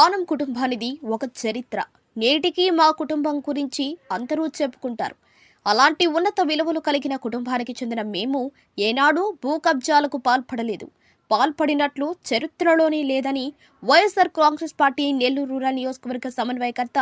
ఆనం కుటుంబానిది ఒక చరిత్ర. నేటికి మా కుటుంబం గురించి అందరూ చెప్పుకుంటారు. అలాంటి ఉన్నత విలువలు కలిగిన కుటుంబానికి చెందిన మేము ఏనాడూ భూ కబ్జాలకు పాల్పడలేదు. పాల్పడినట్లు చరిత్రలోనే లేదని YSR Congress party Nellore rural నియోజకవర్గ సమన్వయకర్త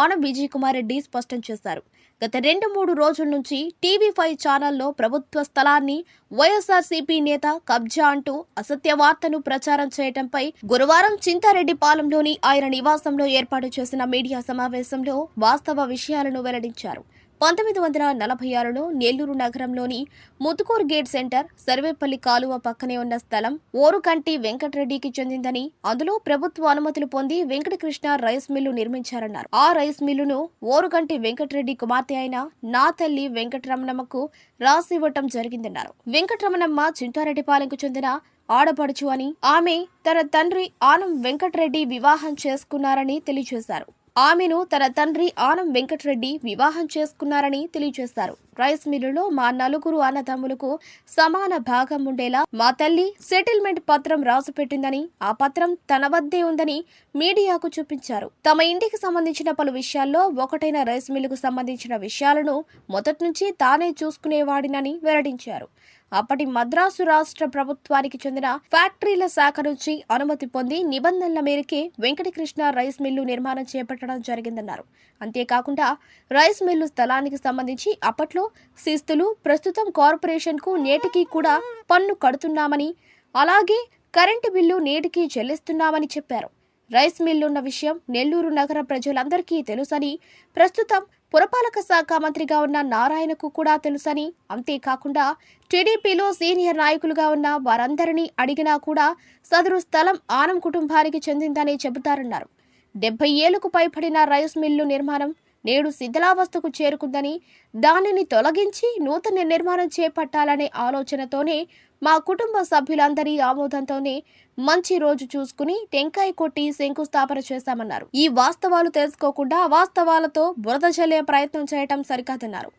ఆనం విజయ్ కుమార్ రెడ్డి స్పష్టం చేశారు. గత రెండు మూడు రోజుల నుంచి టీవీ ఫైవ్ ఛానల్లో ప్రభుత్వ స్థలాన్ని వైఎస్ఆర్సీపీ నేత కబ్జా అంటూ అసత్య వార్తను ప్రచారం చేయడంపై గురువారం చింతారెడ్డిపాలెంలోని ఆయన నివాసంలో ఏర్పాటు చేసిన మీడియా సమావేశంలో వాస్తవ విషయాలను వెల్లడించారు. పంతొమ్మిది వందల నలభై ఆరులో నెల్లూరు నగరంలోని ముతుకూరు గేట్ సెంటర్ సర్వేపల్లి కాలువ పక్కనే ఉన్న స్థలం ఓరుకంటి వెంకటరెడ్డికి చెందిందని అందులో ప్రభుత్వ అనుమతులు పొంది వెంకటకృష్ణ రైస్ మిల్లు నిర్మించారన్నారు. ఆ రైస్ మిల్లును ఓరుకంటి వెంకటరెడ్డి కుమార్తె అయిన నా తల్లి వెంకటరమణమ్మకు రాసివ్వటం జరిగిందన్నారు. వెంకటరమణమ్మ చింతారెడ్డిపాలెంకు చెందిన ఆడపడుచు అని ఆమె తన తండ్రి ఆనం వెంకటరెడ్డి వివాహం చేసుకున్నారని తెలియజేశారు. ఆమెను తన తండ్రి ఆనం వెంకటరెడ్డి వివాహం చేసుకున్నారని తెలియజేశారు. రైస్ మిల్లులో మా నలుగురు అన్నదమ్ములకు సమాన భాగం ఉండేలా మా తల్లి సెటిల్మెంట్ పత్రం రాసిపెట్టిందని ఆ పత్రం తన వద్దే ఉందని మీడియాకు చూపించారు. తమ ఇంటికి సంబంధించిన పలు విషయాల్లో ఒకటైన రైస్ మిల్లుకు సంబంధించిన విషయాలను మొదటి నుంచి తానే చూసుకునేవాడినని వెల్లడించారు. అప్పటి మద్రాసు రాష్ట్ర ప్రభుత్వానికి చెందిన ఫ్యాక్టరీల శాఖ నుంచి అనుమతి పొంది నిబంధనల మేరకే వెంకటకృష్ణ రైస్ మిల్లు నిర్మాణం చేపట్టడం జరిగిందన్నారు. అంతేకాకుండా రైస్ మిల్లు స్థలానికి సంబంధించి అప్పట్లో శిస్తులు ప్రస్తుతం కార్పొరేషన్కు నేటికి కూడా పన్ను కడుతున్నామని అలాగే కరెంటు బిల్లు నేటికి చెల్లిస్తున్నామని చెప్పారు. రైస్ మిల్లున్న విషయం నెల్లూరు నగర ప్రజలందరికీ తెలుసని ప్రస్తుతం పురపాలక శాఖ మంత్రిగా ఉన్న నారాయణకు కూడా తెలుసని. అంతేకాకుండా టీడీపీలో సీనియర్ నాయకులుగా ఉన్న వారందరినీ అడిగినా కూడా సదరు స్థలం ఆనం కుటుంబానికి చెందిందని చెబుతారన్నారు. డెబ్బై ఏళ్ళకు పైబడిన రైస్ మిల్లు నిర్మాణం నేడు శిథిలావస్థకు చేరుకుందని దానిని తొలగించి నూతన నిర్మాణం చేపట్టాలనే ఆలోచనతోనే మా కుటుంబ సభ్యులందరి ఆమోదంతోనే మంచి రోజు చూసుకుని టెంకాయ కొట్టి శంకుస్థాపన చేశామన్నారు. ఈ వాస్తవాలు తెలుసుకోకుండా వాస్తవాలతో బురద చల్లే ప్రయత్నం చేయటం సరికాదన్నారు.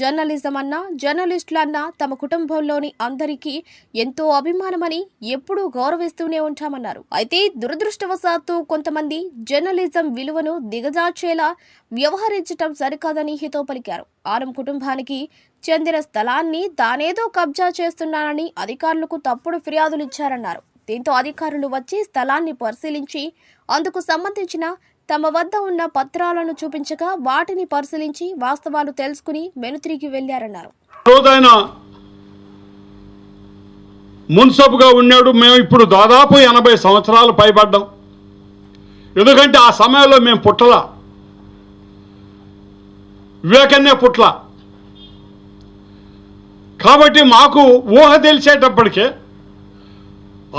జర్నలిజం అన్నా జర్నలిస్టులన్నా తమ కుటుంబంలోని అందరికీ ఎంతో అభిమానమని ఎప్పుడూ గౌరవిస్తూనే ఉంటామన్నారు. అయితే దురదృష్టవశాత్తు కొంతమంది జర్నలిజం విలువను దిగజార్చేలా వ్యవహరించటం సరికాదని హితో పలికారు. ఆనం కుటుంబానికి చెందిన స్థలాన్ని తానేదో కబ్జా చేస్తున్నానని అధికారులకు తప్పుడు ఫిర్యాదులు ఇచ్చారన్నారు దీంతో అధికారులు వచ్చి స్థలాన్ని పరిశీలించి అందుకు సంబంధించిన తమ వద్ద ఉన్న పత్రాలను చూపించగా వాటిని పరిశీలించి వాస్తవాలు తెలుసుకుని వెనుతిరిగి వెళ్ళారన్నారు రోజైన మున్సబ్గా ఉన్నాడు. మేము ఇప్పుడు దాదాపు ఎనభై సంవత్సరాలు పైబడ్డాం. ఎందుకంటే ఆ సమయంలో మేము పుట్టల. వివేకన్నే పుట్ల. కాబట్టి మాకు ఊహ తెలిసేటప్పటికే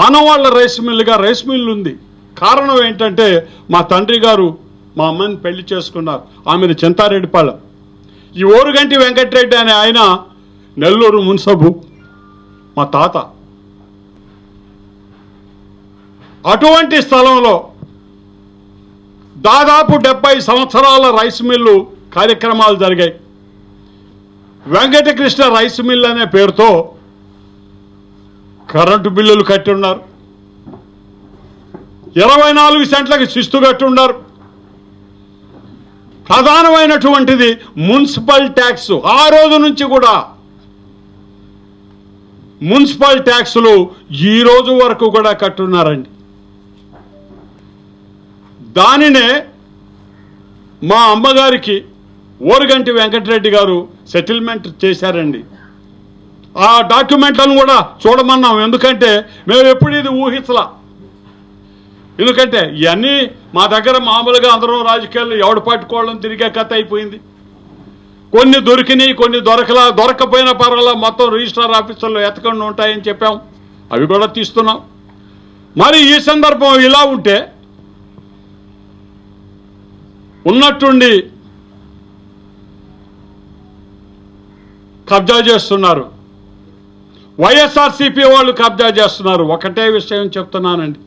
ఆనవాళ్ళ రైస్ మిల్లుగా రైస్ మిల్లు ఉంది కారణం ఏంటంటే మా తండ్రి గారు మా అమ్మని పెళ్ళి చేసుకున్నారు. ఆమెను చింతారెడ్డిపాలెం ఈ ఓరుగంటి వెంకటరెడ్డి అనే ఆయన నెల్లూరు మున్సబు మా తాత. అటువంటి స్థలంలో దాదాపు డెబ్బై సంవత్సరాల రైస్ మిల్లు కార్యక్రమాలు జరిగాయి. వెంకటకృష్ణ రైస్ మిల్ అనే పేరుతో కరెంటు బిల్లులు కట్టి ఉన్నారు. ఇరవై నాలుగు సెంట్లకి శిస్తు కట్టి ప్రధానమైనటువంటిది మున్సిపల్ ట్యాక్స్. ఆ రోజు నుంచి కూడా మున్సిపల్ ట్యాక్సులు ఈ రోజు వరకు కూడా కట్టున్నారండి. దానినే మా అమ్మగారికి ఓరుగంటి వెంకటరెడ్డి గారు సెటిల్మెంట్ చేశారండి. ఆ డాక్యుమెంట్లను కూడా చూడమన్నాం. ఎందుకంటే మేము ఎప్పుడు ఇది ఊహించలా. ఎందుకంటే ఇవన్నీ మా దగ్గర మామూలుగా అందరం రాజకీయాల్లో ఎవడు పట్టుకోవడం తిరిగే కథ అయిపోయింది. కొన్ని దొరికినాయి కొన్ని దొరకలా దొరకపోయిన పర్వాలా మొత్తం రిజిస్ట్రార్ ఆఫీసుల్లో ఎతకుండా ఉంటాయని చెప్పాం. అవి కూడా తీస్తున్నాం. మరి ఈ సందర్భం ఇలా ఉంటే ఉన్నట్టుండి కబ్జా చేస్తున్నారు. వైఎస్ఆర్సీపీ వాళ్ళు కబ్జా చేస్తున్నారు. ఒకటే విషయం చెప్తున్నానండి.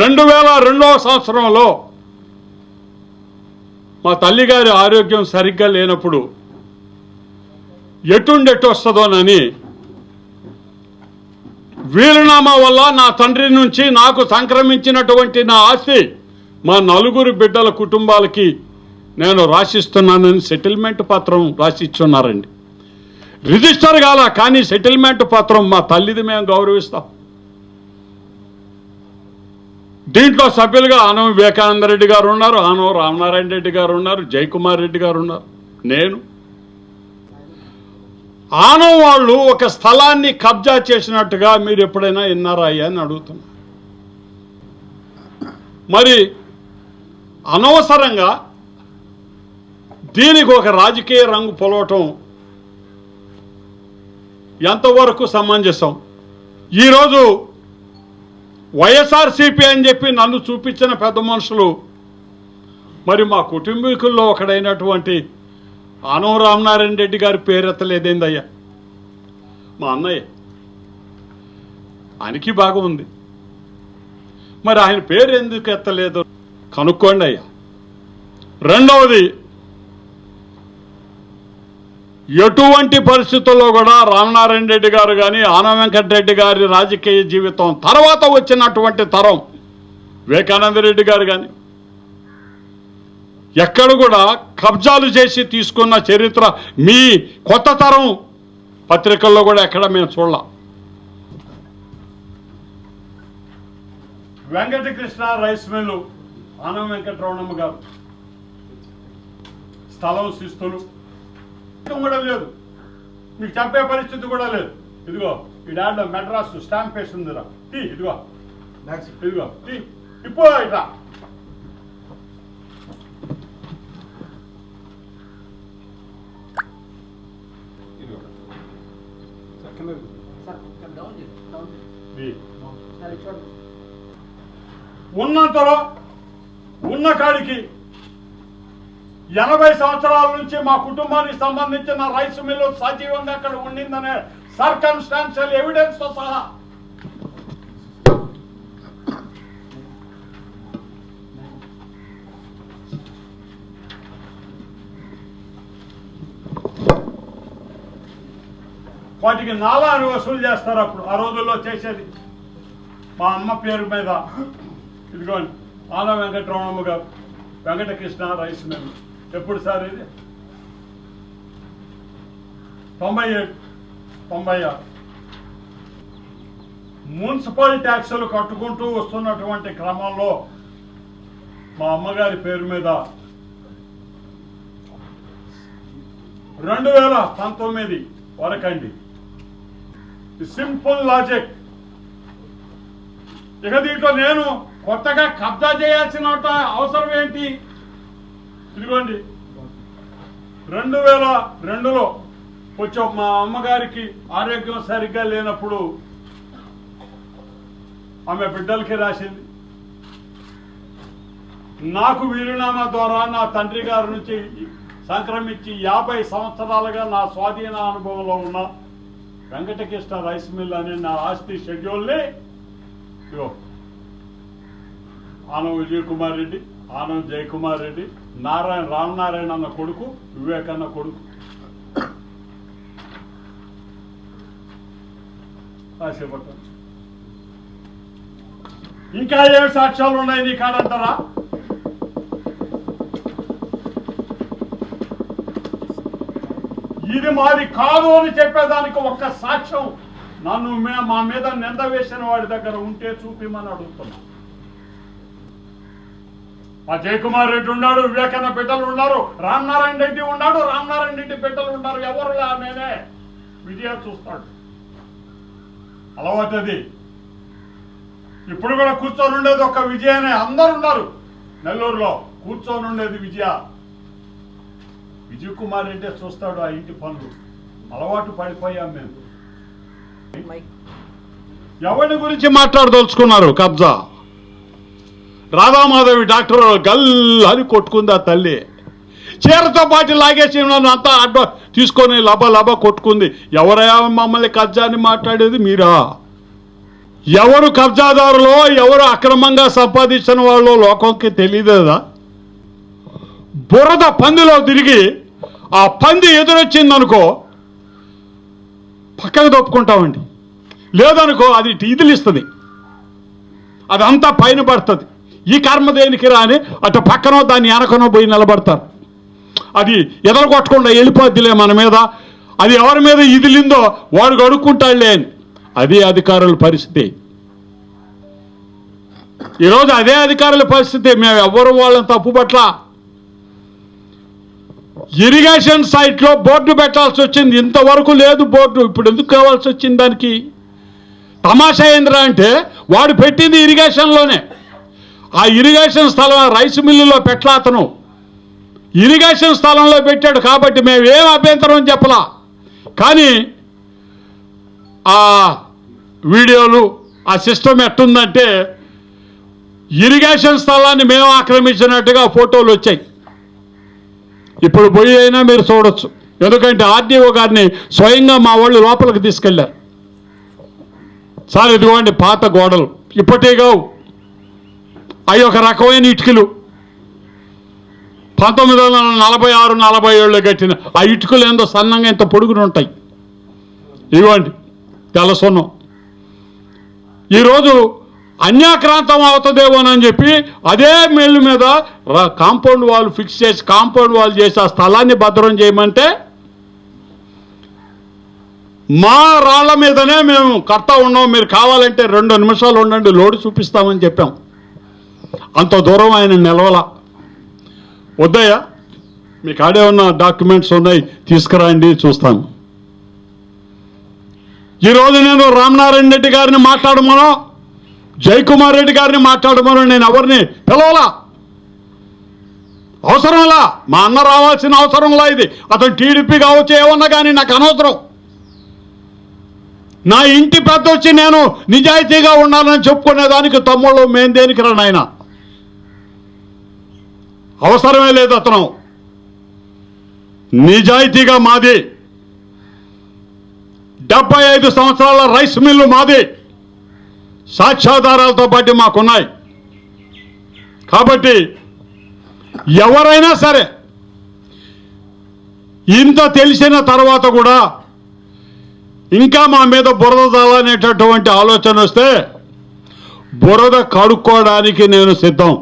రెండు వేల రెండవ సంవత్సరంలో మా తల్లిగారి ఆరోగ్యం సరిగ్గా లేనప్పుడు ఎటుండెట్టు వస్తుందోనని వీలునామా వల్ల నా తండ్రి నుంచి నాకు సంక్రమించినటువంటి నా ఆస్తి మా నలుగురు బిడ్డల కుటుంబాలకి నేను రాసిస్తున్నానని సెటిల్మెంట్ పత్రం రాసిచ్చున్నారండి. రిజిస్టర్ కాల కానీ సెటిల్మెంట్ పత్రం మా తల్లిది మేము గౌరవిస్తాం. దీంట్లో సభ్యులుగా ఆనం వివేకానంద రెడ్డి గారు ఉన్నారు ఆనం రామనారాయణ రెడ్డి గారు ఉన్నారు జయకుమార్ రెడ్డి గారు ఉన్నారు. నేను. ఆనం వాళ్ళు ఒక స్థలాన్ని కబ్జా చేసినట్టుగా మీరు ఎప్పుడైనా విన్నారా అయ్యా అని అడుగుతున్నా. మరి అనవసరంగా దీనికి ఒక రాజకీయ రంగు పొలవటం ఎంతవరకు సమంజసం? ఈరోజు వైఎస్ఆర్సీపీ అని చెప్పి నన్ను చూపించిన పెద్ద మనుషులు మరి మా కుటుంబీకుల్లో ఒకడైనటువంటి ఆనవ రామనారాయణ రెడ్డి గారి పేరెత్తలేదేందయ్యా మా అన్నయ్య. ఆయనకి బాగా ఉంది మరి ఆయన పేరు ఎందుకు ఎత్తలేదు? కనుక్కోండి అయ్యా. రెండవది ఎటువంటి పరిస్థితుల్లో కూడా రామనారాయణ రెడ్డి గారు కానీ ఆన వెంకటరెడ్డి గారి రాజకీయ జీవితం తర్వాత వచ్చినటువంటి తరం వివేకానంద రెడ్డి గారు కానీ ఎక్కడ కూడా కబ్జాలు చేసి తీసుకున్న చరిత్ర మీ కొత్త తరం పత్రికల్లో కూడా ఎక్కడ మేము చూడలేం. వెంకటకృష్ణ రైస్ మిల్లు ఆనం వెంకటరమణమ్మ గారు స్థలం శిస్తులు. కూడా లేదు. మీకు చెప్పే పరిస్థితి కూడా లేదు. ఇదిగో ఈ డాడ్లో మెడ్రాస్ స్టాంప్ వేసి ఉందిరా టీ ఇదిగో ఇదిగో. టీ ఇప్పో ఇట్లా. ఉన్నంతలో ఉన్న కాడికి ఎనభై సంవత్సరాల నుంచి మా కుటుంబానికి సంబంధించిన రైస్ మిల్లు సజీవంగా అక్కడ ఉండిందనే సర్కమ్స్టాన్షియల్ ఎవిడెన్స్తో సహా. వాటికి నాలాలు వసూలు చేస్తారు అప్పుడు ఆ రోజుల్లో చేసేది. మా అమ్మ పేరు మీద ఇదిగోండి ఆన వెంకటరమణమ్మ గారు వెంకటకృష్ణ రైస్ మిల్లు. ఎప్పుడు సార్ ఇది? తొంభై ఏడు. తొంభై ఆరు. మున్సిపల్ ట్యాక్సులు కట్టుకుంటూ వస్తున్నటువంటి క్రమంలో మా అమ్మగారి పేరు మీద రెండు వేల పంతొమ్మిది వరకండి. Simple logic. ఇక దీంట్లో నేను కొత్తగా కబ్జా చేయాల్సిన అవసరం ఏంటి? ఇదిగోండి. రెండు వేల రెండులో కొంచెం మా అమ్మగారికి ఆరోగ్యం సరిగ్గా లేనప్పుడు ఆమె బిడ్డలకి రాసింది. నాకు వీలునామా ద్వారా నా తండ్రి గారి నుంచి సంక్రమించి యాభై సంవత్సరాలుగా నా స్వాధీన అనుభవంలో ఉన్న వెంకటకృష్ణ రైస్ మిల్ అనే నా ఆస్తి షెడ్యూల్ని ఇదిగో ఆనం విజయ్ కుమార్ రెడ్డి ఆనం జయకుమార్ రెడ్డి నారాయణ రామనారాయణ అన్న కొడుకు వివేకాన్న కొడుకు. ఇంకా ఏమి సాక్ష్యాలు ఉన్నాయి నీ కాడంటారా ఇది మాది కాదు అని చెప్పేదానికి ఒక్క సాక్ష్యం నన్ను మే- మా మీద నింద వేసిన వాడి దగ్గర ఉంటే చూపిమని అడుగుతున్నా. ఆ జయకుమార్ రెడ్డి ఉన్నాడు వివేకన్న బిడ్డలు ఉన్నారు రామనారాయణ రెడ్డి ఉన్నాడు రామనారాయణ రెడ్డి బిడ్డలు ఉన్నారు ఎవరు నేనే? విజయ చూస్తాడు. అలవాటు అది ఇప్పుడు కూడా కూర్చొని ఉండేది ఒక విజయనే అందరు ఉన్నారు నెల్లూరులో కూర్చొని ఉండేది విజయ. విజయ్ కుమార్ రెడ్డి చూస్తాడు ఆ ఇంటి పనులు. అలవాటు పడిపోయాం మేము. ఎవరి గురించి మాట్లాడదలుచుకున్నారు కబ్జా? రాధామాధవి డాక్టర్ గల్ అని కొట్టుకుంది ఆ తల్లి. చీరతో పాటు లాగేసి నన్ను అంతా అడ్డ తీసుకొని లబ లబ కొట్టుకుంది. ఎవరయ్యా మమ్మల్ని కబ్జా అని మాట్లాడేది మీరా? ఎవరు కబ్జాదారులో ఎవరు అక్రమంగా సంపాదించిన వాళ్ళు లోకంకి తెలియదేదా బురద పందిలో తిరిగి ఆ పంది ఎదురొచ్చిందనుకో పక్కకు దొప్పుకుంటామండి లేదనుకో అది ఇదిలిస్తుంది. అదంతా పైన పడుతుంది. ఈ కర్మ దేనికి రాని? అటు పక్కనో దాన్ని వెనకనో పోయి నిలబడతారు. అది ఎదలు వెళ్ళిపోద్దిలే మన మీద. అది ఎవరి మీద ఇదిలిందో వాడు గడుక్కుంటాడులే అని. అదే అధికారుల పరిస్థితి. ఈరోజు అదే అధికారుల పరిస్థితి. మేము ఎవ్వరు వాళ్ళని తప్పుపట్ల. ఇరిగేషన్ సైట్లో బోర్డు పెట్టాల్సి వచ్చింది. ఇంతవరకు లేదు బోర్డు. ఇప్పుడు ఎందుకు కావాల్సి వచ్చింది దానికి? తమాషా ఏంద్రా అంటే వాడు పెట్టింది ఇరిగేషన్లోనే. ఆ ఇరిగేషన్ స్థలం రైస్ మిల్లులో పెట్టలా అతను. ఇరిగేషన్ స్థలంలో పెట్టాడు కాబట్టి మేము ఏం అభ్యంతరం చెప్పలా. కానీ ఆ వీడియోలు ఆ సిస్టమ్ ఎట్టుందంటే ఇరిగేషన్ స్థలాన్ని మేము ఆక్రమించినట్టుగా ఫోటోలు వచ్చాయి. ఇప్పుడు పోయి అయినా మీరు చూడొచ్చు. ఎందుకంటే ఆర్డీఓ గారిని స్వయంగా మా వాళ్ళు లోపలికి తీసుకెళ్ళారు సార్ ఇదిగోండి పాత గోడలు. ఇప్పటే కావు. అవి ఒక రకమైన ఇటుకలు. పంతొమ్మిది వందల నలభై ఆరు నలభై ఏళ్ళు కట్టిన ఆ ఇటుకలు ఏందో సన్నంగా ఎంత పొడుగున ఉంటాయి. ఇవ్వండి తెల్ల సున్నం. ఈరోజు అన్యాక్రాంతం అవుతుందేమోనని చెప్పి అదే మెల్లు మీద కాంపౌండ్ వాల్ ఫిక్స్ చేసి కాంపౌండ్ వాల్ చేసి ఆ స్థలాన్ని భద్రం చేయమంటే మా రాళ్ళ మీదనే మేము కర్త ఉన్నాం. మీరు కావాలంటే రెండు నిమిషాలు ఉండండి లోడు చూపిస్తామని చెప్పాం. అంత దూరం ఆయన నిలవల. వద్దయ్యా మీ కాడే ఉన్న డాక్యుమెంట్స్ ఉన్నాయి తీసుకురండి చూస్తాను. ఈరోజు నేను రామనారాయణ రెడ్డి గారిని మాట్లాడమనో జయకుమార్ రెడ్డి గారిని మాట్లాడమనో నేను ఎవరిని పిలవలా? అవసరంలా? మా అన్న రావాల్సిన అవసరంలా ఇది. అతను టీడీపీ కావచ్చు ఏమన్నా కానీ నాకు అనవసరం. నా ఇంటి పెద్ద వచ్చి నేను నిజాయితీగా ఉన్నానని చెప్పుకునే దానికి తమ్ముళ్ళు మేం దేనికి రా నాయన అవసరమే లేదు అతను. నిజాయితీగా మాది. డెబ్బై ఐదు సంవత్సరాల రైస్ మిల్లు మాది. సాక్ష్యాధారాలతో పాటు మాకున్నాయి. కాబట్టి ఎవరైనా సరే ఇంత తెలిసిన తర్వాత కూడా ఇంకా మా మీద బురద జాలనేటటువంటి ఆలోచన వస్తే బురద కడుక్కోవడానికి నేను సిద్ధం.